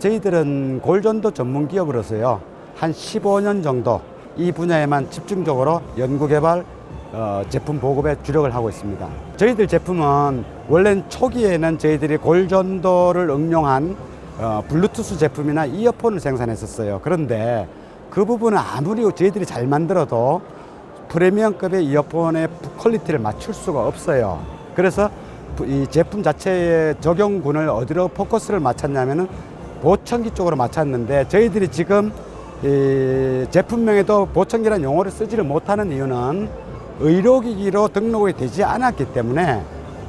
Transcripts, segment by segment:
저희들은 골전도 전문 기업으로서요 한 15년 정도 이 분야에만 집중적으로 연구 개발 어, 제품 보급에 주력을 하고 있습니다. 저희들 제품은 원래 초기에는 저희들이 골전도를 응용한 어, 블루투스 제품이나 이어폰을 생산했었어요. 그런데 그 부분은 아무리 저희들이 잘 만들어도 프리미엄급의 이어폰의 퀄리티를 맞출 수가 없어요. 그래서 부- 이 제품 자체의 적용군을 어디로 포커스를 맞췄냐면은 보청기 쪽으로 맞췄는데 저희들이 지금 이 제품명에도 보청기라는 용어를 쓰지를 못하는 이유는 의료기기로 등록이 되지 않았기 때문에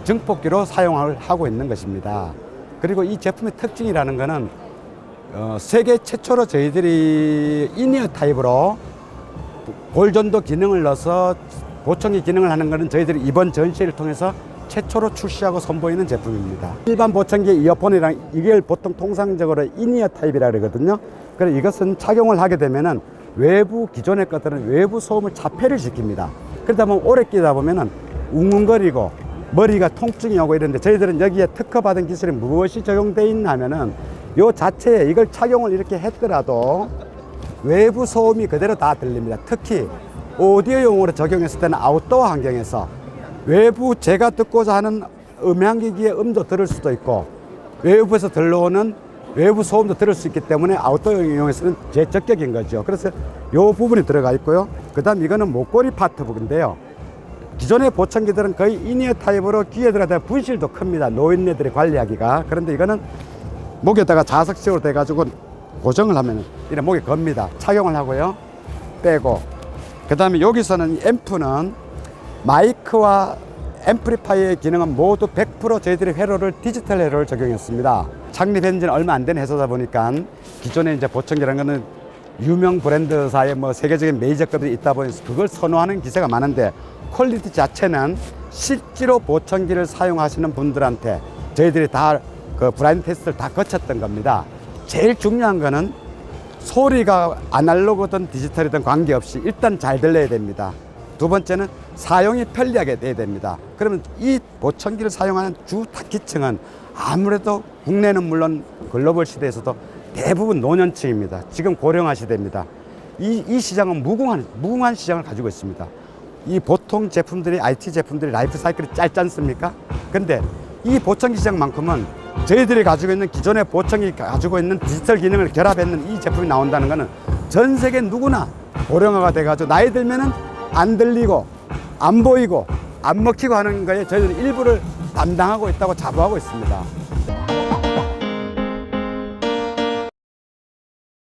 증폭기로 사용을 하고 있는 것입니다. 그리고 이 제품의 특징이라는 것은 어, 세계 최초로 저희들이 이니어 타입으로 골전도 기능을 넣어서 보청기 기능을 하는 것은 저희들이 이번 전시를 통해서 최초로 출시하고 선보이는 제품입니다. 일반 보청기 이어폰이랑 이걸 보통 통상적으로 이니어 타입이라 그러거든요. 그래서 이것은 착용을 하게 되면은 외부 기존의 것들은 외부 소음을 자폐를 시킵니다. 그러다 보면 오래 끼다 보면은 웅웅거리고 머리가 통증이 오고 이런데 저희들은 여기에 특허받은 기술이 무엇이 적용되어 있나 하면은 요 자체에 이걸 착용을 이렇게 했더라도 외부 소음이 그대로 다 들립니다. 특히 오디오용으로 적용했을 때는 아웃도어 환경에서 외부 제가 듣고자 하는 음향기기의 음도 들을 수도 있고 외부에서 들러오는 외부 소음도 들을 수 있기 때문에 아웃도어용에서는 제적격인 거죠. 그래서 요 부분이 들어가 있고요. 그 다음 이거는 목걸이 파트 부분인데요. 기존의 보청기들은 거의 이니어 타입으로 귀에 들어가다 분실도 큽니다. 노인네들이 관리하기가. 그런데 이거는 목에다가 자석식으로 돼가지고 고정을 하면 이래 목에 겁니다. 착용을 하고요. 빼고. 그 다음에 여기서는 이 앰프는 마이크와 앰플리파이어의 기능은 모두 100% 저희들이 회로를 디지털 회로를 적용했습니다. 창립한 지는 얼마 안 된 회사다 보니까 기존에 이제 보청기라는 거는 유명 브랜드사의 뭐 세계적인 메이저급이 있다 보니 그걸 선호하는 기세가 많은데 퀄리티 자체는 실제로 보청기를 사용하시는 분들한테 저희들이 다 그 브라인드 테스트를 다 거쳤던 겁니다. 제일 중요한 거는 소리가 아날로그든 디지털이든 관계없이 일단 잘 들려야 됩니다. 두 번째는 사용이 편리하게 돼야 됩니다. 그러면 이 보청기를 사용하는 주 기층은 아무래도 국내는 물론 글로벌 시대에서도 대부분 노년층입니다. 지금 고령화 시대입니다. 이, 이 시장은 무궁한, 무궁한 시장을 가지고 있습니다. 이 보통 제품들이 IT 제품들이 라이프 사이클이 짧지 않습니까? 근데 이 보청기 시장만큼은 저희들이 가지고 있는 기존의 보청기 가지고 있는 디지털 기능을 결합했는 이 제품이 나온다는 것은 전 세계 누구나 고령화가 돼가지고 나이 들면은 안 들리고 안 보이고 안 먹히고 하는 거에 저희들이 일부를 담당하고 있다고 자부하고 있습니다.